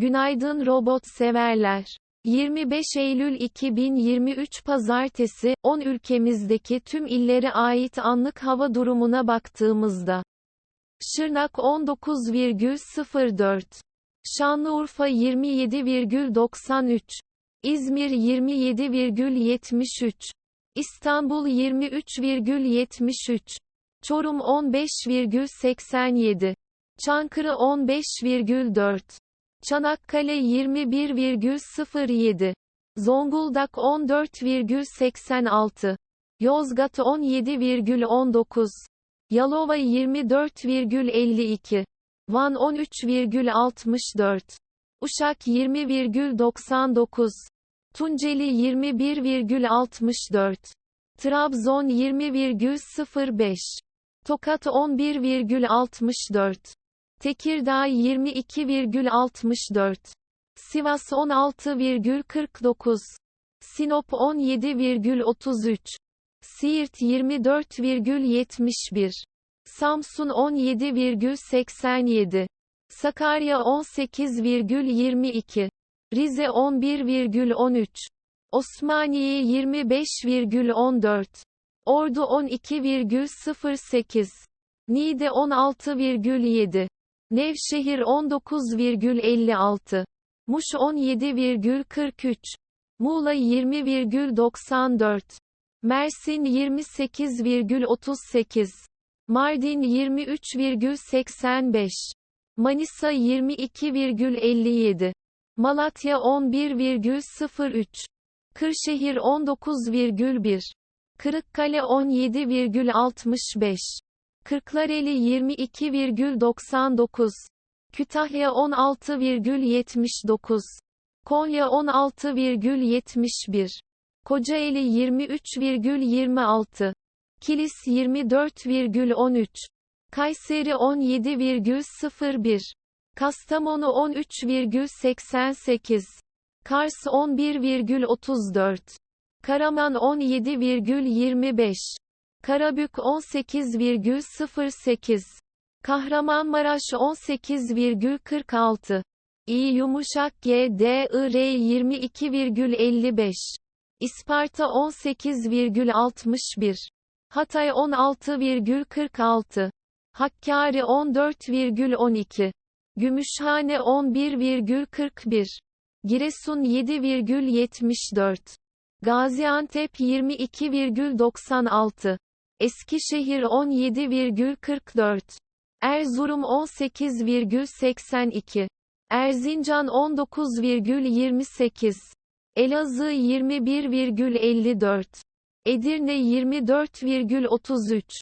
Günaydın robot severler. 25 Eylül 2023 Pazartesi, 10 ülkemizdeki tüm illere ait anlık hava durumuna baktığımızda. Şırnak 19,04. Şanlıurfa 27,93. İzmir 27,73. İstanbul 23,73. Çorum 15,87. Çankırı 15,4. Çanakkale 21,07. Zonguldak 14,86. Yozgat 17,19. Yalova 24,52. Van 13,64. Uşak 20,99. Tunceli 21,64. Trabzon 20,05. Tokat 11,64. Tekirdağ 22,64. Sivas 16,49. Sinop 17,33. Siirt 24,71. Samsun 17,87. Sakarya 18,22. Rize 11,13. Osmaniye 25,14. Ordu 12,08. Niğde 16,7. Nevşehir 19,56. Muş 17,43. Muğla 20,94. Mersin 28,38. Mardin 23,85. Manisa 22,57. Malatya 11,03. Kırşehir 19,1. Kırıkkale 17,65. Kırklareli 22,99. Kütahya 16,79. Konya 16,71. Kocaeli 23,26. Kilis 24,13. Kayseri 17,01. Kastamonu 13,88. Kars 11,34. Karaman 17,25. Karabük 18,08. Kahramanmaraş 18,46. İ yumuşak G D I R 22,55. İsparta 18,61. Hatay 16,46. Hakkari 14,12. Gümüşhane 11,41. Giresun 7,74. Gaziantep 22,96. Eskişehir 17,44. Erzurum 18,82. Erzincan 19,28. Elazığ 21,54. Edirne 24,33.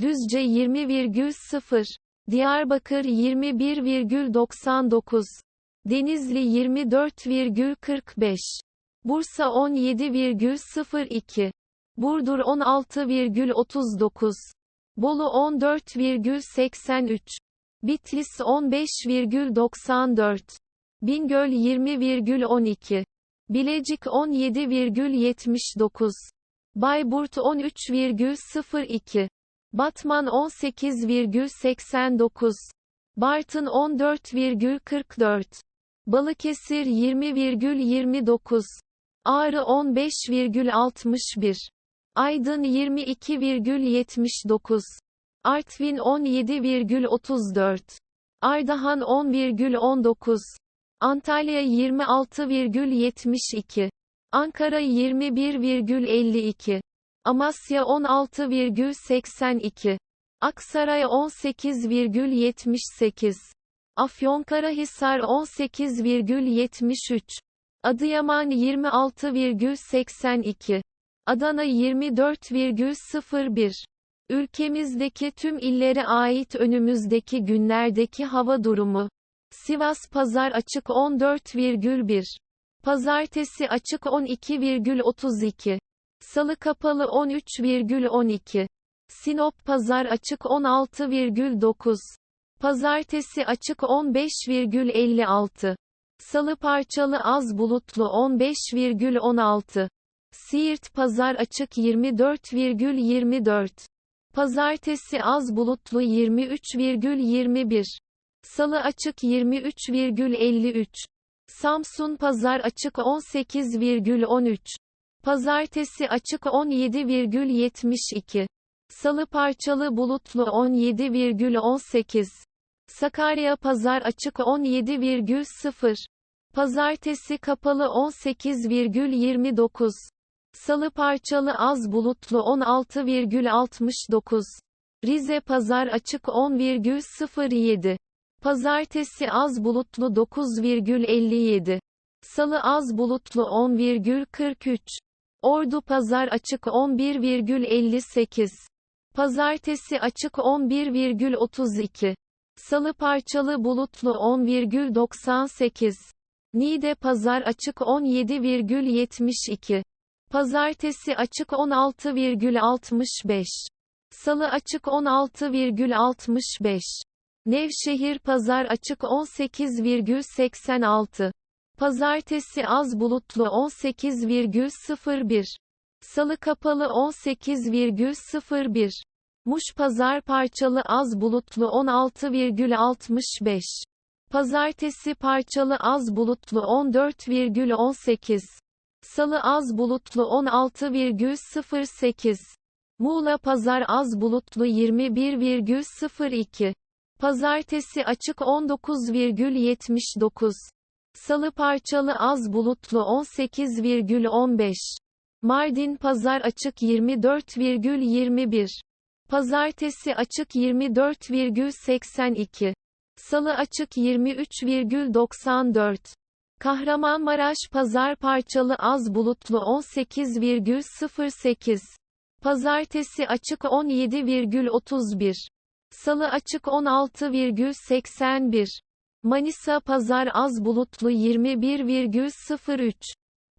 Düzce 20,0. Diyarbakır 21,99. Denizli 24,45. Bursa 17,02. Burdur 16,39. Bolu 14,83. Bitlis 15,94. Bingöl 20,12. Bilecik 17,79. Bayburt 13,02. Batman 18,89. Bartın 14,44. Balıkesir 20,29. Ağrı 15,61. Aydın 22,79. Artvin 17,34. Ardahan 10,19. Antalya 26,72. Ankara 21,52. Amasya 16,82. Aksaray 18,78. Afyonkarahisar 18,73. Adıyaman 26,82. Adana 24,01. Ülkemizdeki tüm illere ait önümüzdeki günlerdeki hava durumu. Sivas Pazar açık 14,1. Pazartesi açık 12,32. Salı kapalı 13,12. Sinop Pazar açık 16,9. Pazartesi açık 15,56. Salı parçalı az bulutlu 15,16. Siirt Pazar açık 24,24. Pazartesi az bulutlu 23,21. Salı açık 23,53. Samsun Pazar açık 18,13. Pazartesi açık 17,72. Salı parçalı bulutlu 17,18. Sakarya Pazar açık 17,0. Pazartesi kapalı 18,29. Salı parçalı az bulutlu 16,69. Rize Pazar açık 10,07. Pazartesi az bulutlu 9,57. Salı az bulutlu 10,43. Ordu Pazar açık 11,58. Pazartesi açık 11,32. Salı parçalı bulutlu 10,98. Niğde Pazar açık 17,72. Pazartesi açık 16,65. Salı açık 16,65. Nevşehir Pazar açık 18,86. Pazartesi az bulutlu 18,01. Salı kapalı 18,01. Muş Pazar parçalı az bulutlu 16,65. Pazartesi parçalı az bulutlu 14,18. Salı az bulutlu 16,08. Muğla Pazar az bulutlu 21,02. Pazartesi açık 19,79. Salı parçalı az bulutlu 18,15. Mardin Pazar açık 24,21. Pazartesi açık 24,82. Salı açık 23,94. Kahramanmaraş Pazar parçalı az bulutlu 18,08. Pazartesi açık 17,31. Salı açık 16,81. Manisa Pazar az bulutlu 21,03.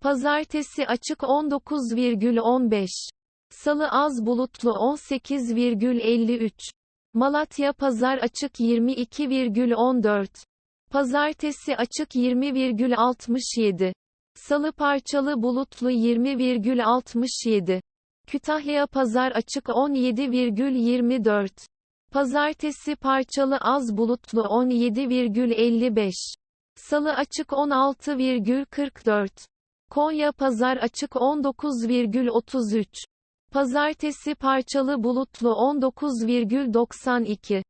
Pazartesi açık 19,15. Salı az bulutlu 18,53. Malatya Pazar açık 22,14. Pazartesi açık 20,67. Salı parçalı bulutlu 20,67. Kütahya Pazar açık 17,24. Pazartesi parçalı az bulutlu 17,55. Salı açık 16,44. Konya Pazar açık 19,33. Pazartesi parçalı bulutlu 19,92.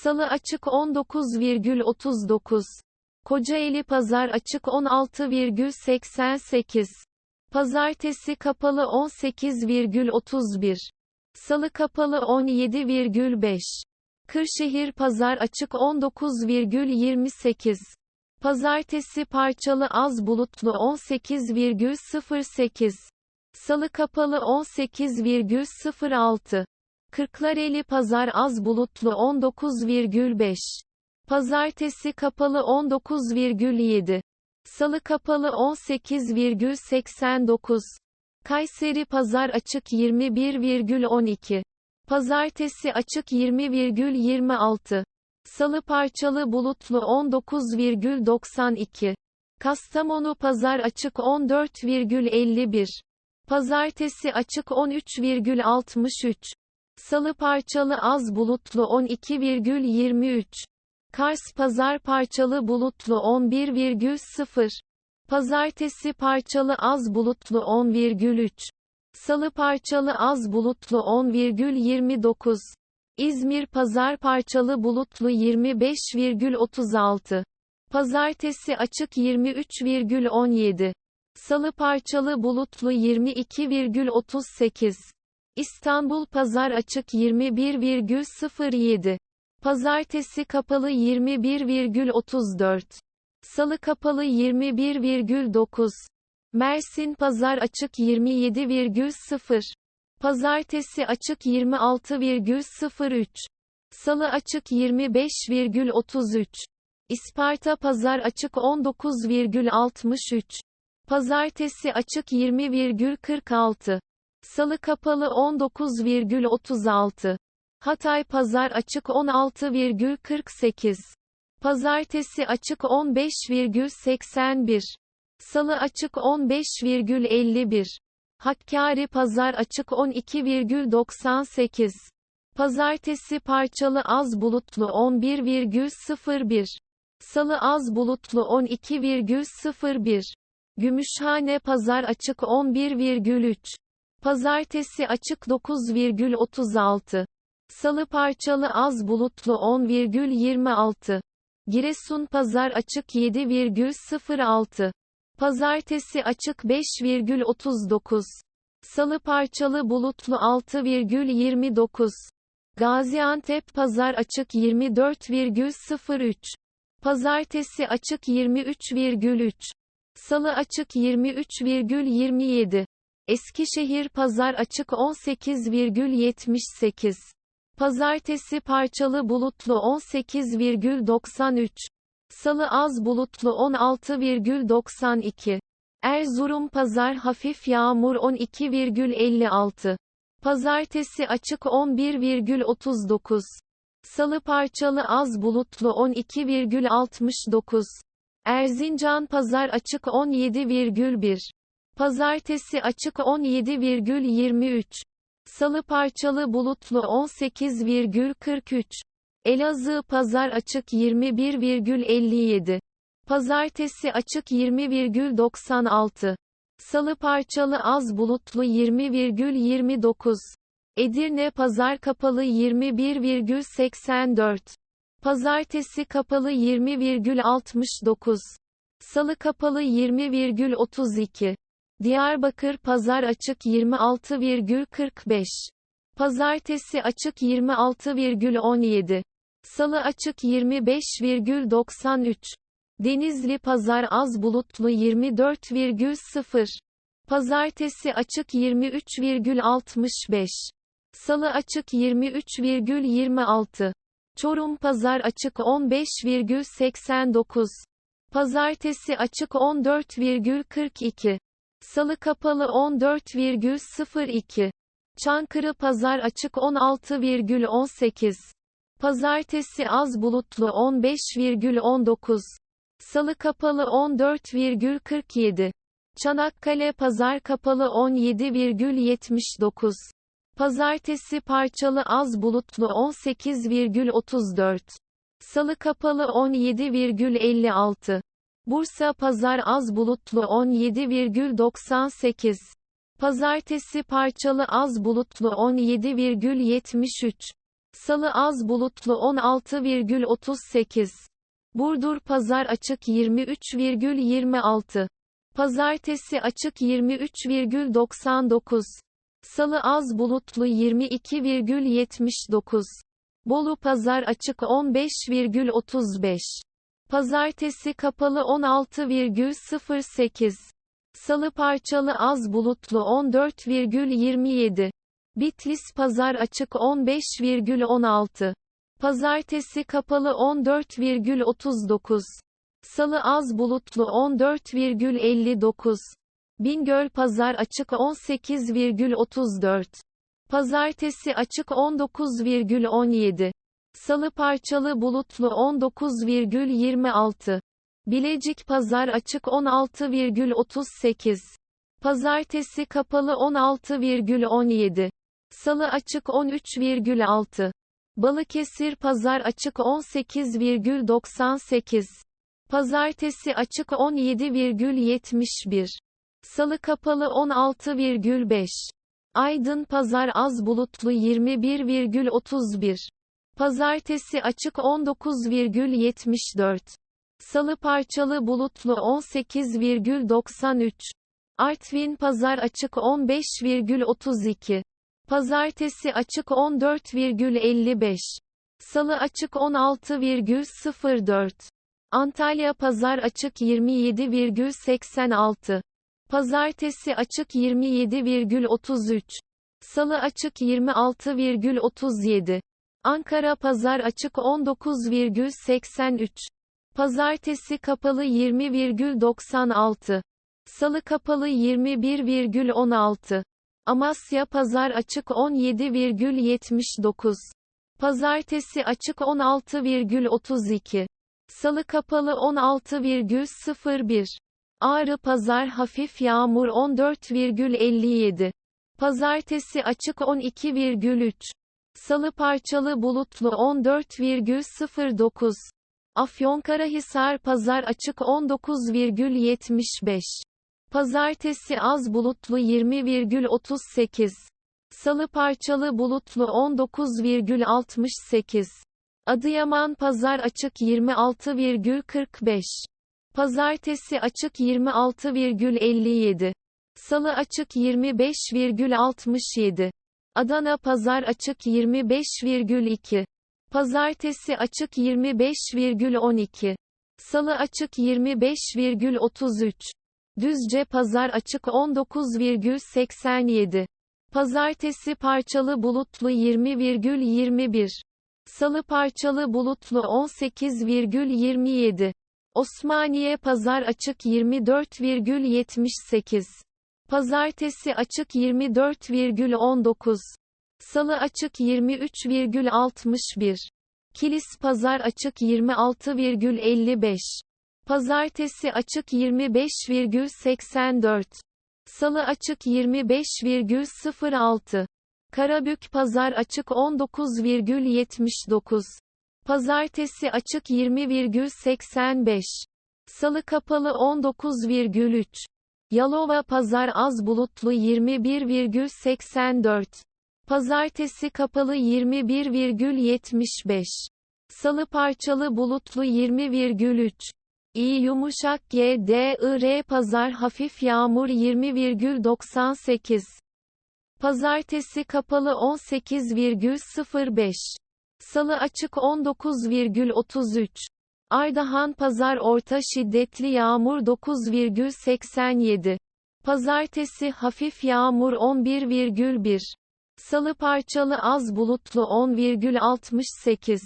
Salı açık 19,39. Kocaeli Pazar açık 16,88. Pazartesi kapalı 18,31. Salı kapalı 17,5. Kırşehir Pazar açık 19,28. Pazartesi parçalı az bulutlu 18,08. Salı kapalı 18,06. Kırklareli Pazar az bulutlu 19,5. Pazartesi kapalı 19,7. Salı kapalı 18,89. Kayseri Pazar açık 21,12. Pazartesi açık 20,26. Salı parçalı bulutlu 19,92. Kastamonu Pazar açık 14,51. Pazartesi açık 13,63. Salı parçalı az bulutlu 12,23. Kars Pazar parçalı bulutlu 11,0. Pazartesi parçalı az bulutlu 10,3. Salı parçalı az bulutlu 10,29. İzmir Pazar parçalı bulutlu 25,36. Pazartesi açık 23,17. Salı parçalı bulutlu 22,38. İstanbul Pazar açık 21,07. Pazartesi kapalı 21,34. Salı kapalı 21,9. Mersin Pazar açık 27,0. Pazartesi açık 26,03. Salı açık 25,33. İsparta Pazar açık 19,63. Pazartesi açık 20,46. Salı kapalı 19,36. Hatay Pazar açık 16,48. Pazartesi açık 15,81. Salı açık 15,51. Hakkari Pazar açık 12,98. Pazartesi parçalı az bulutlu 11,01. Salı az bulutlu 12,01. Gümüşhane pazar açık 11,3. Pazartesi açık 9,36. Salı parçalı az bulutlu 10,26. Giresun pazar açık 7,06. Pazartesi açık 5,39. Salı parçalı bulutlu 6,29. Gaziantep pazar açık 24,03. Pazartesi açık 23,3. Salı açık 23,27. Eskişehir pazar açık 18,78. Pazartesi parçalı bulutlu 18,93. Salı az bulutlu 16,92. Erzurum pazar hafif yağmur 12,56. Pazartesi açık 11,39. Salı parçalı az bulutlu 12,69. Erzincan pazar açık 17,1. Pazartesi açık 17,23. Salı parçalı bulutlu 18,43. Elazığ pazar açık 21,57. Pazartesi açık 20,96. Salı parçalı az bulutlu 20,29. Edirne pazar kapalı 21,84. Pazartesi kapalı 20,69. Salı kapalı 20,32. Diyarbakır pazar açık 26,45. Pazartesi açık 26,17. Salı açık 25,93. Denizli pazar az bulutlu 24,0. Pazartesi açık 23,65. Salı açık 23,26. Çorum pazar açık 15,89. Pazartesi açık 14,42. Salı kapalı 14,02. Çankırı pazar açık 16,18. Pazartesi az bulutlu 15,19. Salı kapalı 14,47. Çanakkale pazar kapalı 17,79. Pazartesi parçalı az bulutlu 18,34. Salı kapalı 17,56. Bursa pazar az bulutlu 17,98. Pazartesi parçalı az bulutlu 17,73. Salı az bulutlu 16,38. Burdur pazar açık 23,26. Pazartesi açık 23,99. Salı az bulutlu 22,79. Bolu pazar açık 15,35. Pazartesi kapalı 16,08. Salı parçalı az bulutlu 14,27. Bitlis pazar açık 15,16. Pazartesi kapalı 14,39. Salı az bulutlu 14,59. Bingöl pazar açık 18,34. Pazartesi açık 19,17. Salı parçalı bulutlu 19,26. Bilecik pazar açık 16,38. Pazartesi kapalı 16,17. Salı açık 13,6. Balıkesir pazar açık 18,98. Pazartesi açık 17,71. Salı kapalı 16,5. Aydın pazar az bulutlu 21,31. Pazartesi açık 19,74. Salı parçalı bulutlu 18,93. Artvin pazar açık 15,32. Pazartesi açık 14,55. Salı açık 16,04. Antalya pazar açık 27,86. Pazartesi açık 27,33. Salı açık 26,37. Ankara pazar açık 19,83. Pazartesi kapalı 20,96. Salı kapalı 21,16. Amasya pazar açık 17,79. Pazartesi açık 16,32. Salı kapalı 16,01. Ağrı pazar hafif yağmur 14,57. Pazartesi açık 12,3. Salı parçalı bulutlu 14,09. Afyonkarahisar Pazar açık 19,75. Pazartesi az bulutlu 20,38. Salı parçalı bulutlu 19,68. Adıyaman Pazar açık 26,45. Pazartesi açık 26,57. Salı açık 25,67. Adana Pazar açık 25,2. Pazartesi açık 25,12. Salı açık 25,33. Düzce Pazar açık 19,87. Pazartesi parçalı bulutlu 20,21. Salı parçalı bulutlu 18,27. Osmaniye Pazar açık 24,78. Pazartesi açık 24,19. Salı açık 23,61. Kilis Pazar açık 26,55. Pazartesi açık 25,84. Salı açık 25,06. Karabük Pazar açık 19,79. Pazartesi açık 20,85. Salı kapalı 19,3. Yalova Pazar az bulutlu 21,84. Pazartesi kapalı 21,75. Salı parçalı bulutlu 20,3. İyi yumuşak G D I R Pazar hafif yağmur 20,98. Pazartesi kapalı 18,05. Salı açık 19,33. Ardahan Pazar orta şiddetli yağmur 9,87. Pazartesi hafif yağmur 11,1. Salı parçalı az bulutlu 10,68.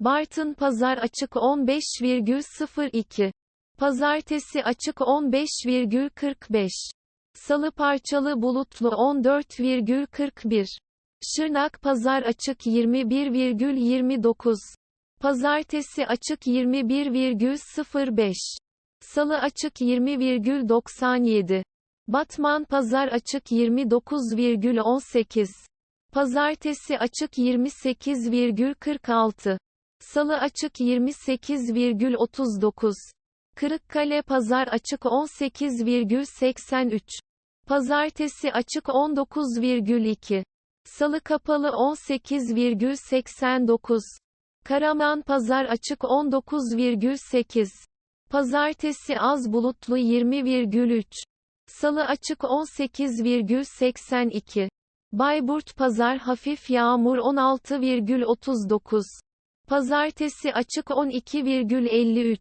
Bartın Pazar açık 15,02. Pazartesi açık 15,45. Salı parçalı bulutlu 14,41. Şırnak Pazar açık 21,29. Pazartesi açık 21,05. Salı açık 20,97. Batman Pazar açık 29,18. Pazartesi açık 28,46. Salı açık 28,39. Kırıkkale Pazar açık 18,83. Pazartesi açık 19,2. Salı kapalı 18,89. Karaman Pazar açık 19,8. Pazartesi az bulutlu 20,3. Salı açık 18,82. Bayburt Pazar hafif yağmur 16,39. Pazartesi açık 12,53.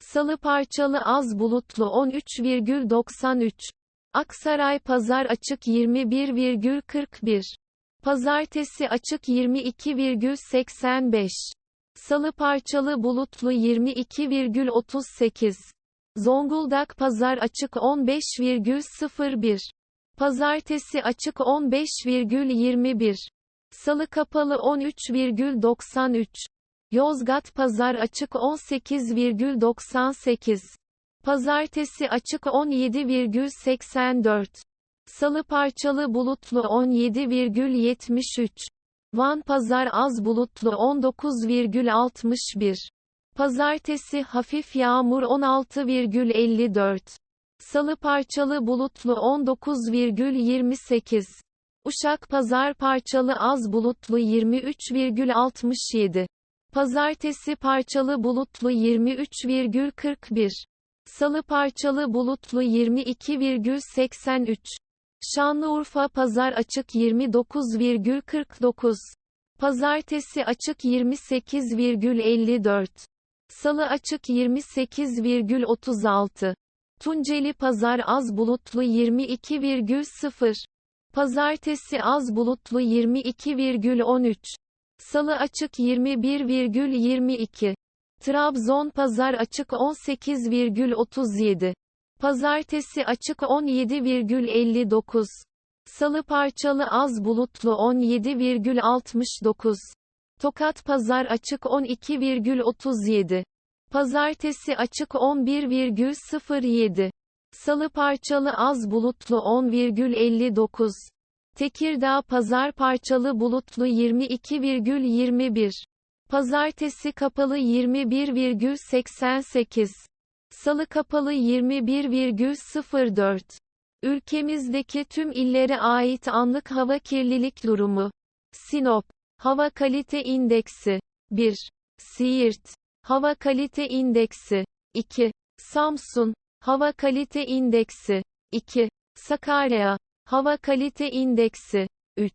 Salı parçalı az bulutlu 13,93. Aksaray Pazar açık 21,41. Pazartesi açık 22,85. Salı parçalı bulutlu 22,38. Zonguldak Pazar açık 15,01. Pazartesi açık 15,21. Salı kapalı 13,93. Yozgat Pazar açık 18,98. Pazartesi açık 17,84. Salı parçalı bulutlu 17,73. Van Pazar az bulutlu 19,61. Pazartesi hafif yağmur 16,54. Salı parçalı bulutlu 19,28. Uşak Pazar parçalı az bulutlu 23,67. Pazartesi parçalı bulutlu 23,41. Salı parçalı bulutlu 22,83. Şanlıurfa Pazar açık 29,49. Pazartesi açık 28,54. Salı açık 28,36. Tunceli Pazar az bulutlu 22,0. Pazartesi az bulutlu 22,13. Salı açık 21,22. Trabzon Pazar açık 18,37. Pazartesi açık 17,59. Salı parçalı az bulutlu 17,69. Tokat Pazar açık 12,37. Pazartesi açık 11,07. Salı parçalı az bulutlu 10,59. Tekirdağ Pazar parçalı bulutlu 22,21. Pazartesi kapalı 21,88. Salı kapalı 21,04. Ülkemizdeki tüm illere ait anlık hava kirlilik durumu. Sinop. Hava kalite indeksi. 1. Siirt. Hava kalite indeksi. 2. Samsun. Hava kalite indeksi. 2. Sakarya. Hava kalite indeksi. 3.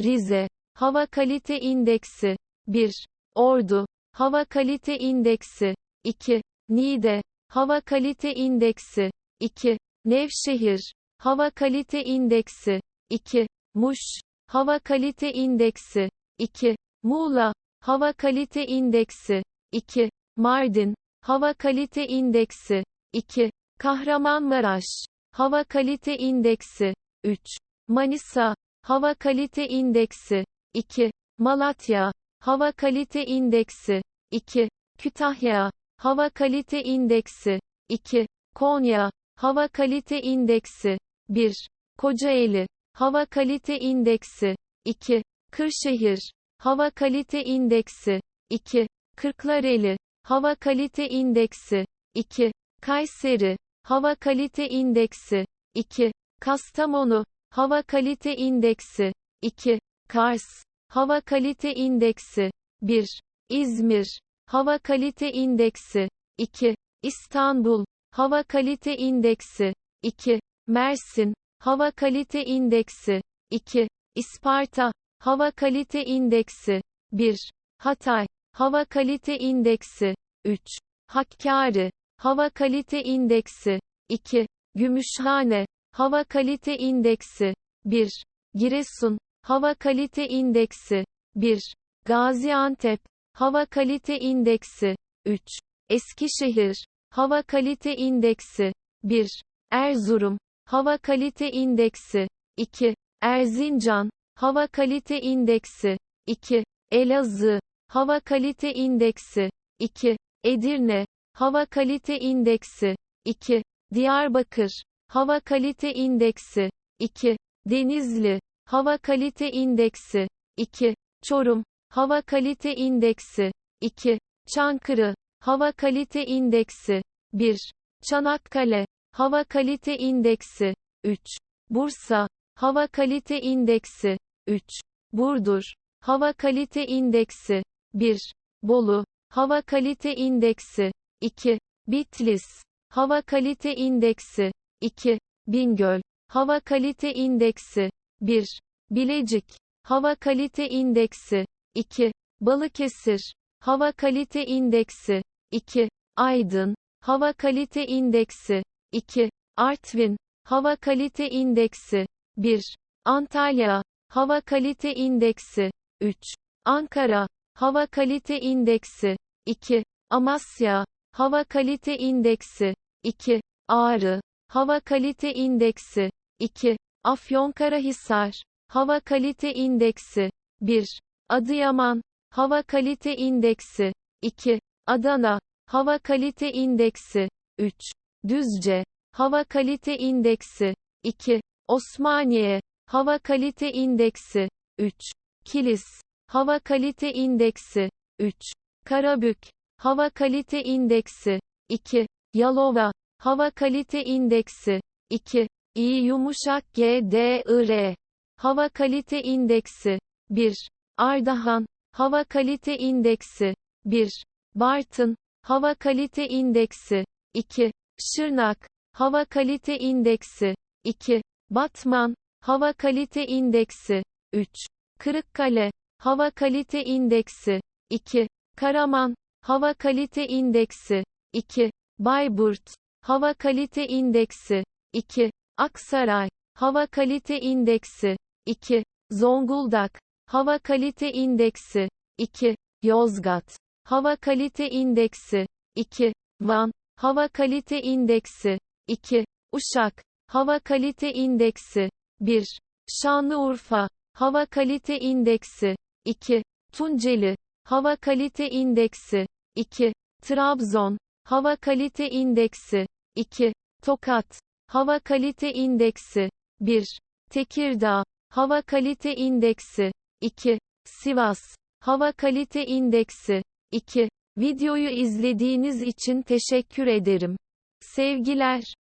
Rize. Hava kalite indeksi. 1. Ordu. Hava kalite indeksi. 2. Niğde. Hava kalite indeksi. 2. Nevşehir. Hava kalite indeksi. 2. Muş. Hava kalite indeksi. 2. Muğla. Hava kalite indeksi. 2. Mardin. Hava kalite indeksi. 2. Kahramanmaraş. Hava kalite indeksi. 3. Manisa. Hava kalite indeksi. 2. Malatya. Hava kalite indeksi. 2. Kütahya. Hava kalite indeksi. 2. Konya. Hava kalite indeksi. 1. Kocaeli. Hava kalite indeksi. 2. Kırşehir. Hava kalite indeksi. 2. Kırklareli. Hava kalite indeksi. 2. Kayseri. Hava kalite indeksi. 2. Kastamonu. Hava kalite indeksi. 2. Kars. Hava kalite indeksi. 1. İzmir. Hava kalite indeksi. 2. İstanbul. Hava kalite indeksi. 2. Mersin. Hava kalite indeksi. 2. İsparta. Hava kalite indeksi. 1. Hatay. Hava kalite indeksi. 3. Hakkari. Hava kalite indeksi. 2. Gümüşhane. Hava kalite indeksi. 1. Giresun. Hava kalite indeksi. 1. Gaziantep. Hava kalite indeksi. 3. Eskişehir. Hava kalite indeksi. 1. Erzurum. Hava kalite indeksi. 2. Erzincan. Hava kalite indeksi. 2. Elazığ. Hava kalite indeksi. 2. Edirne. Hava kalite indeksi. 2. Diyarbakır. Hava kalite indeksi. 2. Denizli. Hava kalite indeksi. 2. Çorum. Hava kalite indeksi. 2. Çankırı. Hava kalite indeksi. 1. Çanakkale. Hava kalite indeksi. 3. Bursa. Hava kalite indeksi. 3. Burdur. Hava kalite indeksi. 1. Bolu. Hava kalite indeksi. 2. Bitlis. Hava kalite indeksi. 2. Bingöl. Hava kalite indeksi. 1. Bilecik. Hava kalite indeksi. 2. Balıkesir. Hava kalite indeksi. 2. Aydın. Hava kalite indeksi. 2. Artvin. Hava kalite indeksi. 1. Antalya. Hava kalite indeksi. 3. Ankara. Hava kalite indeksi. 2. Amasya. Hava kalite indeksi. 2. Ağrı. Hava kalite indeksi. 2. Afyonkarahisar. Hava kalite indeksi. 1. Adıyaman. Hava kalite indeksi. 2. Adana. Hava kalite indeksi. 3. Düzce. Hava kalite indeksi. 2. Osmaniye. Hava kalite indeksi. 3. Kilis. Hava kalite indeksi. 3. Karabük. Hava kalite indeksi. 2. Yalova. Hava kalite indeksi. 2. İyi yumuşak G D I R. Hava kalite indeksi. 1. Ardahan. Hava kalite indeksi. 1. Bartın. Hava kalite indeksi. 2. Şırnak. Hava kalite indeksi. 2. Batman. Hava kalite indeksi. 3. Kırıkkale. Hava kalite indeksi. 2. Karaman. Hava kalite indeksi. 2. Bayburt. Hava kalite indeksi. 2. Aksaray. Hava kalite indeksi. 2. Zonguldak. Hava kalite indeksi. 2. Yozgat. Hava kalite indeksi. 2. Van. Hava kalite indeksi. 2. Uşak. Hava kalite indeksi. 1. Şanlıurfa. Hava kalite indeksi. 2. Tunceli. Hava kalite indeksi. 2. Trabzon. Hava kalite indeksi. 2. Tokat. Hava kalite indeksi. 1. Tekirdağ. Hava kalite indeksi. 2. Sivas. Hava kalite indeksi 2. Videoyu izlediğiniz için teşekkür ederim. Sevgiler.